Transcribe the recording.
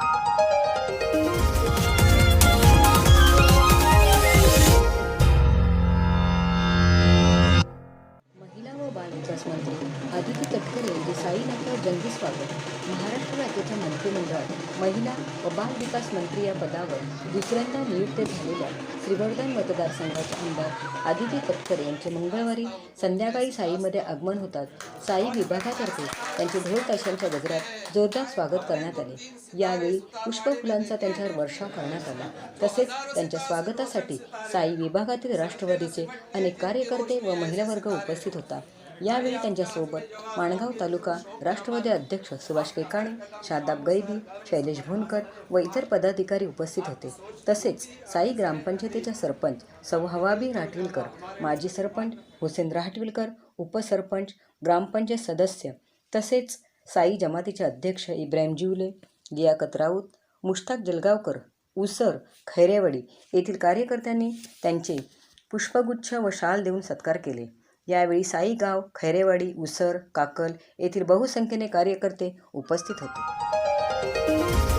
Thank you. Aditi Tatkare यांचे साईनाथवर जंगी स्वागत. महाराष्ट्र राज्याच्या मंत्रिमंडळात महिला व बाल विकास मंत्री या पदावर दुसऱ्यांदा नियुक्त झालेल्या श्रीवर्धन मतदारसंघाचे आमदार आदिती तटकरे यांचे मंगळवारी संध्याकाळी साईमध्ये आगमन होतात साई विभागातर्फे त्यांचे ढोल ताशांच्या गजरात जोरदार स्वागत करण्यात आले. यावेळी पुष्पफुलांचा त्यांच्यावर वर्षाव करण्यात आला. तसेच त्यांच्या स्वागतासाठी साई विभागातील राष्ट्रवादीचे अनेक कार्यकर्ते व महिला वर्ग उपस्थित होता. यावेळी त्यांच्यासोबत माणगाव तालुका राष्ट्रवादी अध्यक्ष सुभाष केकाणे शादाब गैबी शैलेश भोनकर व इतर पदाधिकारी उपस्थित होते. तसेच साई ग्रामपंचायतीच्या सरपंच सौ हवाबी राठविलकर माजी सरपंच हुसेन राठविलकर उपसरपंच ग्रामपंचायत सदस्य तसेच साई जमातीचे अध्यक्ष इब्राहिम जिवले लियाकत राऊत मुश्ताक जलगावकर उसर खैरेवाडी येथील कार्यकर्त्यांनी त्यांचे पुष्पगुच्छ व शाल देऊन सत्कार केले. यावेळी साईगाव खैरेवाडी उसर काकल येथील बहुसंख्येने कार्यकर्ते उपस्थित होते.